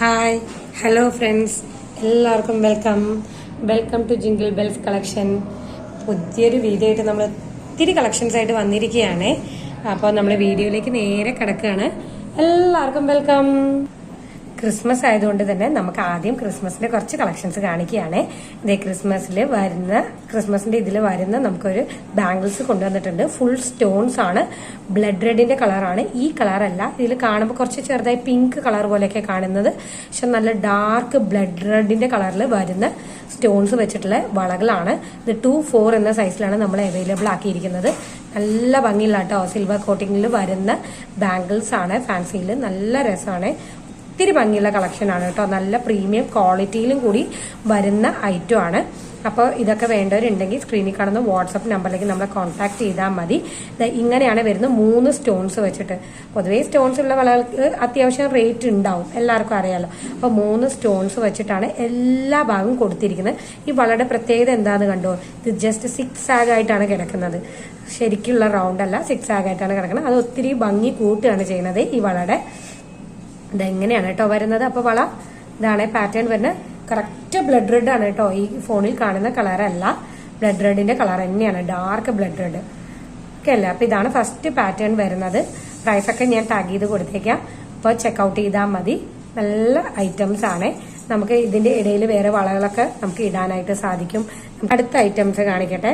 Hi hello friends എല്ലാവർക്കും welcome welcome to jingle bells collection പുതിയൊരു video ആയിട്ട് നമ്മൾ ഒത്തിരി കളക്ഷൻസ് ആയിട്ട് വന്നിരിക്കുകയാണ്. അപ്പോൾ നമ്മൾ വീഡിയോയിലേക്ക് നേരെ കിടക്കുകയാണ്. എല്ലാവർക്കും വെൽക്കം ക്രിസ്മസ് ആയതുകൊണ്ട് തന്നെ നമുക്ക് ആദ്യം ക്രിസ്മസിന്റെ കുറച്ച് കളക്ഷൻസ് കാണിക്കുകയാണ്. ഇതേ ക്രിസ്മസിൽ വരുന്ന ക്രിസ്മസിന്റെ ഇതിൽ വരുന്ന നമുക്കൊരു ബാംഗിൾസ് കൊണ്ടുവന്നിട്ടുണ്ട്. ഫുൾ സ്റ്റോൺസ് ആണ്. ബ്ലഡ് റെഡിന്റെ കളറാണ് ഈ കളറല്ല ഇതിൽ കാണുമ്പോൾ കുറച്ച് ചെറുതായി പിങ്ക് കളർ പോലെയൊക്കെ കാണുന്നത്. പക്ഷെ നല്ല ഡാർക്ക് ബ്ലഡ് റെഡിന്റെ കളറിൽ വരുന്ന സ്റ്റോൺസ് വെച്ചിട്ടുള്ള വളകളാണ്. ഇത് ടു ഫോർ എന്ന സൈസിലാണ് നമ്മൾ അവൈലബിൾ ആക്കിയിരിക്കുന്നത്. നല്ല ഭംഗിയുള്ള കേട്ടോ സിൽവർ കോട്ടിങ്ങിൽ വരുന്ന ബാംഗിൾസ് ആണ്. ഫാൻസിയിൽ നല്ല രസമാണ്. ഒത്തിരി ഭംഗിയുള്ള കളക്ഷനാണ് കേട്ടോ. നല്ല പ്രീമിയം ക്വാളിറ്റിയിലും കൂടി വരുന്ന ഐറ്റം ആണ്. അപ്പോൾ ഇതൊക്കെ വേണ്ടവരുണ്ടെങ്കിൽ സ്ക്രീനിൽ കാണുന്ന വാട്സപ്പ് നമ്പറിലേക്ക് നമ്മളെ കോൺടാക്ട് ചെയ്താൽ മതി. ഇങ്ങനെയാണ് വരുന്ന മൂന്ന് സ്റ്റോൺസ് വെച്ചിട്ട്. പൊതുവേ സ്റ്റോൺസ് ഉള്ള വളകൾക്ക് അത്യാവശ്യം റേറ്റ് ഉണ്ടാവും. എല്ലാവർക്കും അറിയാലോ. അപ്പോൾ മൂന്ന് സ്റ്റോൺസ് വെച്ചിട്ടാണ് എല്ലാ ഭാഗവും കൊടുത്തിരിക്കുന്നത്. ഈ വളയുടെ പ്രത്യേകത എന്താണെന്ന് കണ്ടോ? ഇത് ജസ്റ്റ് സിക്സ് ആഗായിട്ടാണ് കിടക്കുന്നത്. ശരിക്കുള്ള റൗണ്ട് അല്ല സിക്സ് ആഗായിട്ടാണ് കിടക്കുന്നത്. അത് ഒത്തിരി ഭംഗി കൂട്ടുകയാണ് ചെയ്യുന്നത് ഈ വളയുടെ. ഇതെങ്ങനെയാണ് കേട്ടോ വരുന്നത്? അപ്പോൾ വള ഇതാണ് പാറ്റേൺ വരുന്നത്. കറക്റ്റ് ബ്ലഡ് റെഡ് ആണ് കേട്ടോ ഈ ഫോണിൽ കാണുന്ന കളറല്ല ബ്ലഡ് റെഡിന്റെ കളർ തന്നെയാണ് ഡാർക്ക് ബ്ലഡ് റെഡ് ഓക്കെ അല്ലേ? അപ്പൊ ഇതാണ് ഫസ്റ്റ് പാറ്റേൺ വരുന്നത്. പ്രൈസ് ഒക്കെ ഞാൻ ടാഗ് ചെയ്ത് കൊടുത്തേക്കാം. അപ്പോൾ ചെക്കൗട്ട് ചെയ്താൽ മതി. നല്ല ഐറ്റംസ് ആണ്. നമുക്ക് ഇതിന്റെ ഇടയിൽ വേറെ വളകളൊക്കെ നമുക്ക് ഇടാനായിട്ട് സാധിക്കും. അടുത്ത ഐറ്റംസ് കാണിക്കട്ടെ.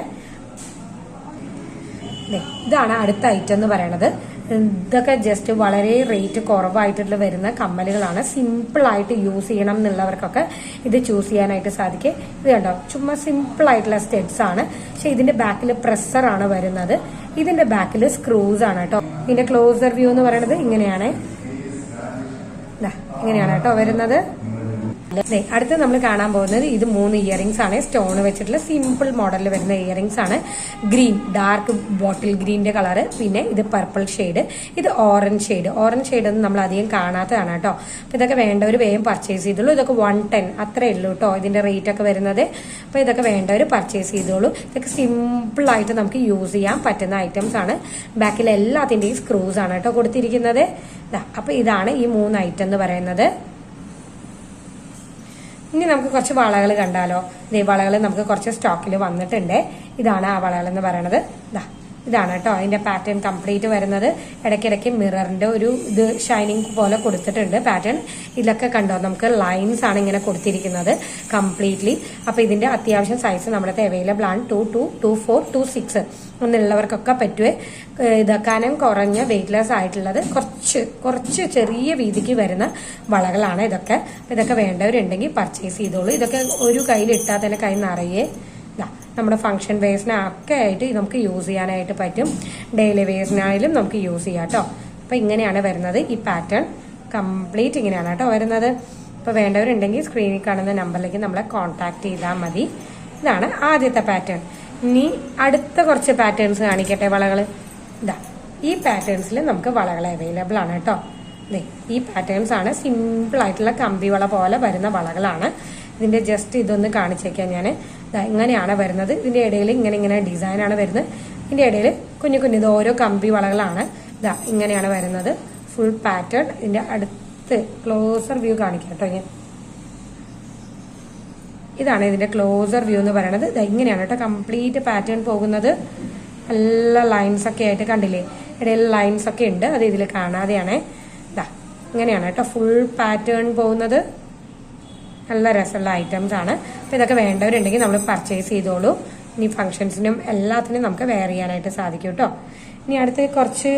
ഇതാണ് അടുത്ത ഐറ്റം എന്ന് പറയണത്. ഇതൊക്കെ ജസ്റ്റ് വളരെ റേറ്റ് കുറവായിട്ടുള്ള വരുന്ന കമ്മലുകളാണ്. സിമ്പിൾ ആയിട്ട് യൂസ് ചെയ്യണം എന്നുള്ളവർക്കൊക്കെ ഇത് ചൂസ് ചെയ്യാനായിട്ട് സാധിക്കും. ഇത് കണ്ടോ? ചുമ്മാ സിമ്പിൾ ആയിട്ടുള്ള സ്റ്റെഡ്സ് ആണ്. പക്ഷെ ഇതിന്റെ ബാക്കിൽ ആണ് വരുന്നത്. ഇതിന്റെ ബാക്കിൽ സ്ക്രൂസ് ആണ് കേട്ടോ. ഇതിന്റെ ക്ലോസർ വ്യൂ എന്ന് പറയുന്നത് ഇങ്ങനെയാണ്. ഇങ്ങനെയാണ് കേട്ടോ വരുന്നത്. അടുത്ത് നമ്മൾ കാണാൻ പോകുന്നത് ഇത് മൂന്ന് ഇയറിംഗ്സ് ആണ്. സ്റ്റോൺ വെച്ചിട്ടുള്ള സിമ്പിൾ മോഡലിൽ വരുന്ന ഇയറിംഗ്സ് ആണ്. ഗ്രീൻ ഡാർക്ക് ബോട്ടിൽ ഗ്രീന്റെ കളറ് പിന്നെ ഇത് പർപ്പിൾ ഷെയ്ഡ് ഇത് ഓറഞ്ച് ഷെയ്ഡ് ഓറഞ്ച് ഷെയ്ഡ് ഒന്നും നമ്മൾ അധികം കാണാത്തതാണ് കേട്ടോ. അപ്പൊ ഇതൊക്കെ വേണ്ടവർ വേഗം പർച്ചേസ് ചെയ്തോളൂ. ഇതൊക്കെ വൺ ടെൻ അത്രേ ഉള്ളൂ കേട്ടോ ഇതിന്റെ റേറ്റ് ഒക്കെ വരുന്നത്. അപ്പൊ ഇതൊക്കെ വേണ്ടവർ പർച്ചേസ് ചെയ്തോളൂ. ഇതൊക്കെ സിമ്പിൾ ആയിട്ട് നമുക്ക് യൂസ് ചെയ്യാൻ പറ്റുന്ന ഐറ്റംസ് ആണ്. ബാക്കിൽ എല്ലാത്തിന്റെയും സ്ക്രൂസ് ആണ് കേട്ടോ കൊടുത്തിരിക്കുന്നത്. ദാ, അപ്പൊ ഇതാണ് ഈ മൂന്ന് ഐറ്റം എന്ന് പറയുന്നത്. ഇനി നമുക്ക് കുറച്ച് വളകൾ കണ്ടാലോ? ഇതേ വളകൾ നമുക്ക് കുറച്ച് സ്റ്റോക്കിൽ വന്നിട്ടുണ്ട്. ഇതാണ് ആ വളകൾ എന്ന് പറയുന്നത് ഇതാ ഇതാണ് കേട്ടോ അതിന്റെ പാറ്റേൺ കംപ്ലീറ്റ് വരുന്നത്. ഇടയ്ക്കിടയ്ക്ക് മിററിന്റെ ഒരു ഇത് ഷൈനിങ് പോലെ കൊടുത്തിട്ടുണ്ട് പാറ്റേൺ ഇതിലൊക്കെ കണ്ടോ? നമുക്ക് ലൈൻസ് ആണ് ഇങ്ങനെ കൊടുത്തിരിക്കുന്നത് കംപ്ലീറ്റ്ലി അപ്പൊ ഇതിന്റെ അത്യാവശ്യം സൈസ് നമ്മുടെ അവൈലബിൾ ആണ്. Two two two four two six എന്നുള്ളവർക്കൊക്കെ പറ്റുവേ. ഇതാക്കാനും കുറഞ്ഞ വെയിറ്റ് ലോസ് ആയിട്ടുള്ളത് കുറച്ച് കുറച്ച് ചെറിയ വീതിക്ക് വരുന്ന വളകളാണ് ഇതൊക്കെ. ഇതൊക്കെ വേണ്ടവരുണ്ടെങ്കിൽ പർച്ചേസ് ചെയ്തോളൂ. ഇതൊക്കെ ഒരു കയ്യിൽ ഇട്ടാൽ തന്നെ കൈ നിറയെ നമ്മുടെ ഫംഗ്ഷൻ വേഴ്സിനൊക്കെ ആയിട്ട് നമുക്ക് യൂസ് ചെയ്യാനായിട്ട് പറ്റും. ഡെയിലി വേഴ്സിനായാലും നമുക്ക് യൂസ് ചെയ്യാം കേട്ടോ. അപ്പൊ ഇങ്ങനെയാണ് വരുന്നത് ഈ പാറ്റേൺ കംപ്ലീറ്റ് ഇങ്ങനെയാണ് കേട്ടോ വരുന്നത്. അപ്പോൾ വേണ്ടവരുണ്ടെങ്കിൽ സ്ക്രീനിൽ കാണുന്ന നമ്പറിലേക്ക് നമ്മളെ കോൺടാക്ട് ചെയ്താൽ മതി. ഇതാണ് ആദ്യത്തെ പാറ്റേൺ ഇനി അടുത്ത കുറച്ച് പാറ്റേൺസ് കാണിക്കട്ടെ വളകൾ ഇതാ ഈ പാറ്റേൺസിൽ നമുക്ക് വളകൾ അവൈലബിൾ ആണ് കേട്ടോ. ഈ പാറ്റേൺസ് ആണ് സിമ്പിൾ ആയിട്ടുള്ള കമ്പി വള പോലെ വരുന്ന വളകളാണ്. ഇതിന്റെ ജസ്റ്റ് ഇതൊന്ന് കാണിച്ചേക്കാം ഞാൻ ഇങ്ങനെയാണ് വരുന്നത്. ഇതിന്റെ ഇടയിൽ ഇങ്ങനെ ഇങ്ങനെ ഡിസൈനാണ് വരുന്നത്. ഇതിന്റെ ഇടയിൽ കുഞ്ഞു കുഞ്ഞു ഇത് ഓരോ കമ്പി വളകളാണ്. ഇതാ ഇങ്ങനെയാണ് വരുന്നത്. ഫുൾ പാറ്റേൺ ഇതിന്റെ അടുത്ത് ക്ലോസർ വ്യൂ കാണിക്കാം കേട്ടോ ഞാൻ ഇതാണ് ഇതിന്റെ ക്ലോസർ വ്യൂ എന്ന് പറയുന്നത് ഇത് ഇങ്ങനെയാണ് കേട്ടോ കംപ്ലീറ്റ് പാറ്റേൺ പോകുന്നത്. നല്ല ലൈൻസ് ഒക്കെ ആയിട്ട് കണ്ടില്ലേ? ഇടയിൽ ലൈൻസ് ഒക്കെ ഉണ്ട്. അത് ഇതിൽ കാണാതെയാണ്. ഇതാ ഇങ്ങനെയാണ് കേട്ടോ ഫുൾ പാറ്റേൺ പോകുന്നത്. നല്ല രസമുള്ള ഐറ്റംസ് ആണ്. അപ്പൊ ഇതൊക്കെ വേണ്ടവരുണ്ടെങ്കിൽ നമ്മൾ പർച്ചേസ് ചെയ്തോളൂ. ഇനി ഫംഗ്ഷൻസിനും എല്ലാത്തിനും നമുക്ക് വെയർ ചെയ്യാനായിട്ട് സാധിക്കും കേട്ടോ. ഇനി അടുത്ത് കുറച്ച്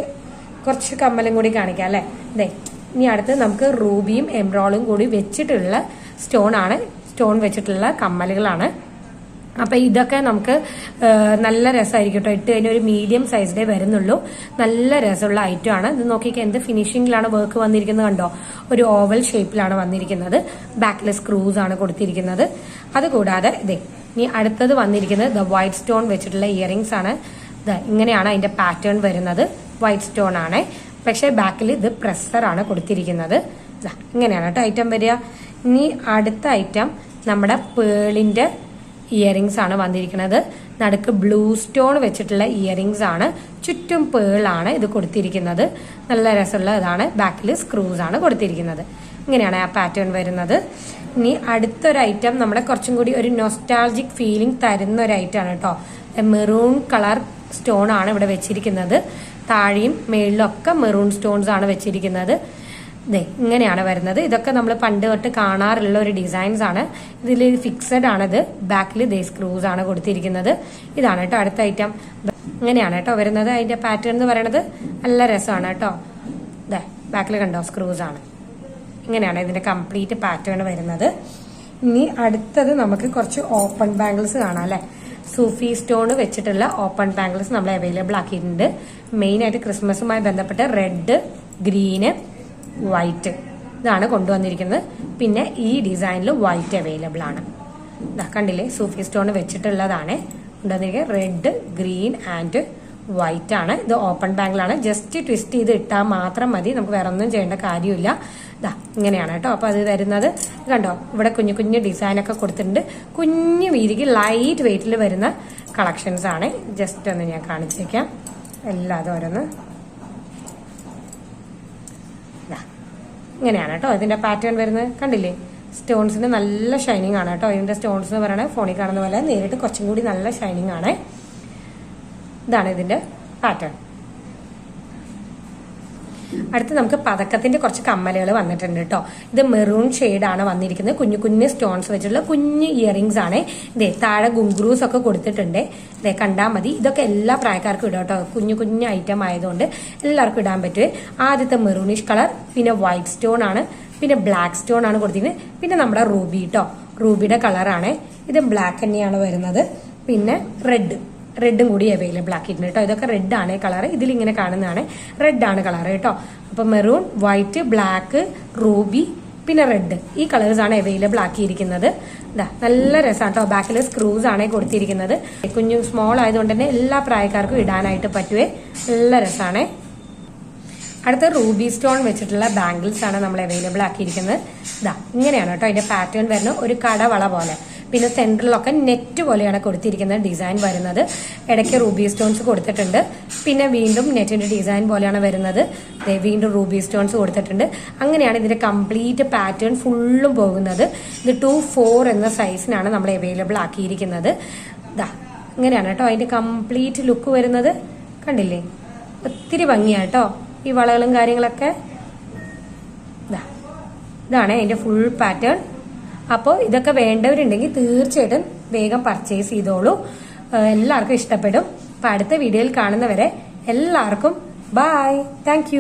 കുറച്ച് കമ്മലും കൂടി കാണിക്കാം അല്ലേ? ഇതേ ഇനി അടുത്ത് നമുക്ക് റൂബിയും എംബ്രോളും കൂടി വെച്ചിട്ടുള്ള സ്റ്റോൺ ആണ്. സ്റ്റോൺ വെച്ചിട്ടുള്ള കമ്മലുകളാണ്. അപ്പൊ ഇതൊക്കെ നമുക്ക് നല്ല രസമായിരിക്കും കേട്ടോ. ഇട്ട് കഴിഞ്ഞാൽ ഒരു മീഡിയം സൈസിലേ വരുന്നുള്ളൂ. നല്ല രസമുള്ള ഐറ്റം ആണ്. ഇത് നോക്കിക്കാൻ എന്ത് ഫിനിഷിംഗിലാണ് വർക്ക് വന്നിരിക്കുന്നത് കണ്ടോ? ഒരു ഓവൽ ഷേപ്പിലാണ് വന്നിരിക്കുന്നത്. ബാക്കിലെ സ്ക്രൂസ് ആണ് കൊടുത്തിരിക്കുന്നത്. അതുകൂടാതെ ഇതേ ഇനി അടുത്തത് വന്നിരിക്കുന്നത് ദ വൈറ്റ് സ്റ്റോൺ വെച്ചിട്ടുള്ള ഇയറിംഗ്സ് ആണ്. ഇങ്ങനെയാണ് അതിന്റെ പാറ്റേൺ വരുന്നത്. വൈറ്റ് സ്റ്റോൺ ആണ്. പക്ഷേ ബാക്കിൽ ഇത് ആണ് കൊടുത്തിരിക്കുന്നത്. ഇങ്ങനെയാണ് കേട്ടോ ഐറ്റം വരിക. ഇനി അടുത്ത ഐറ്റം നമ്മുടെ പേളിന്റെ ഇയറിങ്സ് ആണ് വന്നിരിക്കുന്നത്. നടുക്ക് ബ്ലൂ സ്റ്റോൺ വെച്ചിട്ടുള്ള ഇയറിങ്സ് ആണ്. ചുറ്റും പേളാണ് ഇത് കൊടുത്തിരിക്കുന്നത്. നല്ല രസമുള്ള ഇതാണ്. ബാക്കിൽ സ്ക്രൂസ് ആണ് കൊടുത്തിരിക്കുന്നത്. ഇങ്ങനെയാണ് ആ പാറ്റേൺ വരുന്നത്. ഇനി അടുത്തൊരു ഐറ്റം നമ്മുടെ കുറച്ചും കൂടി ഒരു നൊസ്റ്റാൾജിക് ഫീലിംഗ് തരുന്ന ഒരു ഐറ്റം ആണ് കേട്ടോ മെറൂൺ കളർ സ്റ്റോൺ ആണ് ഇവിടെ വെച്ചിരിക്കുന്നത്. താഴെയും മേളിലും ഒക്കെ മെറൂൺ സ്റ്റോൺസ് ആണ് വെച്ചിരിക്കുന്നത്. ദേ ഇങ്ങനെയാണ് വരുന്നത്. ഇതൊക്കെ നമ്മൾ പണ്ട് തൊട്ട് കാണാറുള്ള ഒരു ഡിസൈൻസ് ആണ്. ഇതിൽ ഫിക്സഡ് ആണിത്. ബാക്കിൽ ദേ സ്ക്രൂസ് ആണ് കൊടുത്തിരിക്കുന്നത്. ഇതാണ് കേട്ടോ അടുത്ത ഐറ്റം ഇങ്ങനെയാണ് കേട്ടോ വരുന്നത്. അതിന്റെ പാറ്റേൺ എന്ന് പറയുന്നത് നല്ല രസമാണ് കേട്ടോ ദേ ബാക്കിൽ കണ്ടോ? സ്ക്രൂസ് ആണ്. ഇങ്ങനെയാണ് ഇതിന്റെ കംപ്ലീറ്റ് പാറ്റേൺ വരുന്നത്. ഇനി അടുത്തത് നമുക്ക് കുറച്ച് ഓപ്പൺ ബാംഗിൾസ് കാണാം അല്ലെ? സൂഫി സ്റ്റോൺ വെച്ചിട്ടുള്ള ഓപ്പൺ ബാംഗിൾസ് നമ്മൾ അവൈലബിൾ ആക്കിയിട്ടുണ്ട്. മെയിൻ ആയിട്ട് ക്രിസ്മസുമായി ബന്ധപ്പെട്ട് റെഡ് ഗ്രീന് വൈറ്റ് ഇതാണ് കൊണ്ടുവന്നിരിക്കുന്നത്. പിന്നെ ഈ ഡിസൈനിൽ വൈറ്റ് അവൈലബിൾ ആണ്. കണ്ടില്ലേ? സൂഫി സ്റ്റോൺ വെച്ചിട്ടുള്ളതാണ്. കൊണ്ടുവന്നിരിക്കുന്നത്. റെഡ് ഗ്രീൻ ആൻഡ് വൈറ്റ് ആണ്. ഇത് ഓപ്പൺ ബാങ്കിലാണ് ജസ്റ്റ് ട്വിസ്റ്റ് ചെയ്ത് ഇട്ടാൽ മാത്രം മതി. നമുക്ക് വേറെ ഒന്നും ചെയ്യേണ്ട കാര്യമില്ല. ഇതാ ഇങ്ങനെയാണ് കേട്ടോ. അപ്പോൾ അത് തരുന്നത്. കണ്ടോ? ഇവിടെ കുഞ്ഞു കുഞ്ഞു ഡിസൈനൊക്കെ കൊടുത്തിട്ടുണ്ട്. കുഞ്ഞു വീതിക്ക് ലൈറ്റ് വെയിറ്റിൽ വരുന്ന കളക്ഷൻസ് ആണ്. ജസ്റ്റ് ഒന്ന് ഞാൻ കാണിച്ചേക്കാം എല്ലാതും ഓരോന്ന് ഇങ്ങനെയാണ് കേട്ടോ ഇതിന്റെ പാറ്റേൺ വരുന്നത്. കണ്ടില്ലേ? സ്റ്റോൺസിന് നല്ല ഷൈനിങ് ആണ് കേട്ടോ. ഇതിന്റെ സ്റ്റോൺസ് എന്ന് പറയുന്നത് ഫോണിൽ കാണുന്ന പോലെ. നേരിട്ട് കുറച്ചും കൂടി നല്ല ഷൈനിങ് ആണ്. ഇതാണ് ഇതിന്റെ പാറ്റേൺ അടുത്ത് നമുക്ക് പതക്കത്തിന്റെ കുറച്ച് കമ്മലുകൾ വന്നിട്ടുണ്ട് കേട്ടോ ഇത് മെറൂൺ ആണ് വന്നിരിക്കുന്നത്. കുഞ്ഞു കുഞ്ഞു സ്റ്റോൺസ് വെച്ചിട്ടുള്ള കുഞ്ഞു ഇയറിങ്സ് ആണ്. ഇതേ താഴെ ഗുംഗ്രൂസ് ഒക്കെ കൊടുത്തിട്ടുണ്ട്. ഇതേ കണ്ടാൽ മതി. ഇതൊക്കെ എല്ലാ പ്രായക്കാർക്കും ഇടാം കേട്ടോ കുഞ്ഞു കുഞ്ഞു ഐറ്റം ആയതുകൊണ്ട് എല്ലാവർക്കും ഇടാൻ പറ്റുമേ ആദ്യത്തെ മെറൂണിഷ് കളർ പിന്നെ വൈറ്റ് സ്റ്റോൺ ആണ്. പിന്നെ ബ്ലാക്ക് സ്റ്റോൺ ആണ് കൊടുത്തിരിക്കുന്നത്. പിന്നെ നമ്മുടെ റൂബി കേട്ടോ റൂബിയുടെ കളറാണ് ഇത് ബ്ലാക്ക് തന്നെയാണ് വരുന്നത്. പിന്നെ റെഡ് റെഡും കൂടി അവൈലബിൾ ആക്കിയിട്ടുണ്ട് കേട്ടോ. ഇതൊക്കെ റെഡ് ആണ് കളർ ഇതിലിങ്ങനെ കാണുന്നതാണ്. റെഡ് ആണ് കളർ കേട്ടോ. അപ്പൊ മെറൂൺ വൈറ്റ് ബ്ലാക്ക് റൂബി പിന്നെ റെഡ് ഈ കളേഴ്സ് ആണ് അവൈലബിൾ ആക്കിയിരിക്കുന്നത്. ഇതാ നല്ല രസമാണ് കേട്ടോ. ബാക്കിൽ സ്ക്രൂസ് ആണ് കൊടുത്തിരിക്കുന്നത്. കുഞ്ഞു സ്മോൾ ആയതുകൊണ്ട് തന്നെ എല്ലാ പ്രായക്കാർക്കും ഇടാനായിട്ട് പറ്റുവേ. നല്ല രസമാണ് അടുത്ത റൂബി സ്റ്റോൺ വെച്ചിട്ടുള്ള ബാംഗിൾസ് ആണ് നമ്മൾ അവൈലബിൾ ആക്കിയിരിക്കുന്നത്. ഇതാ ഇങ്ങനെയാണ് കേട്ടോ. അതിന്റെ പാറ്റേൺ വരുന്നത്. ഒരു കടവള പോലെ. പിന്നെ സെൻട്രലൊക്കെ നെറ്റ് പോലെയാണ് കൊടുത്തിരിക്കുന്ന ഡിസൈൻ വരുന്നത്. ഇടയ്ക്ക് റൂബി സ്റ്റോൺസ് കൊടുത്തിട്ടുണ്ട്. പിന്നെ വീണ്ടും നെറ്റിന്റെ ഡിസൈൻ പോലെയാണ് വരുന്നത്. വീണ്ടും റൂബി സ്റ്റോൺസ് കൊടുത്തിട്ടുണ്ട്. അങ്ങനെയാണ് ഇതിന്റെ കംപ്ലീറ്റ് പാറ്റേൺ ഫുള്ളും പോകുന്നത്. ഇത് ടു ഫോർ എന്ന സൈസിനാണ് നമ്മൾ അവൈലബിൾ ആക്കിയിരിക്കുന്നത്. ഇതാ ഇങ്ങനെയാണ് കേട്ടോ അതിന്റെ കംപ്ലീറ്റ് ലുക്ക് വരുന്നത്. കണ്ടില്ലേ? ഒത്തിരി ഭംഗിയാട്ടോ ഈ വളകളും കാര്യങ്ങളൊക്കെ. ഇതാണ് അതിന്റെ ഫുൾ പാറ്റേൺ. അപ്പോൾ ഇതൊക്കെ വേണ്ടവരുണ്ടെങ്കിൽ തീർച്ചയായിട്ടും വേഗം പർച്ചേസ് ചെയ്തോളൂ. എല്ലാവർക്കും ഇഷ്ടപ്പെടും. അപ്പൊ അടുത്ത വീഡിയോയിൽ കാണുന്നവരെ എല്ലാവർക്കും ബായ് താങ്ക്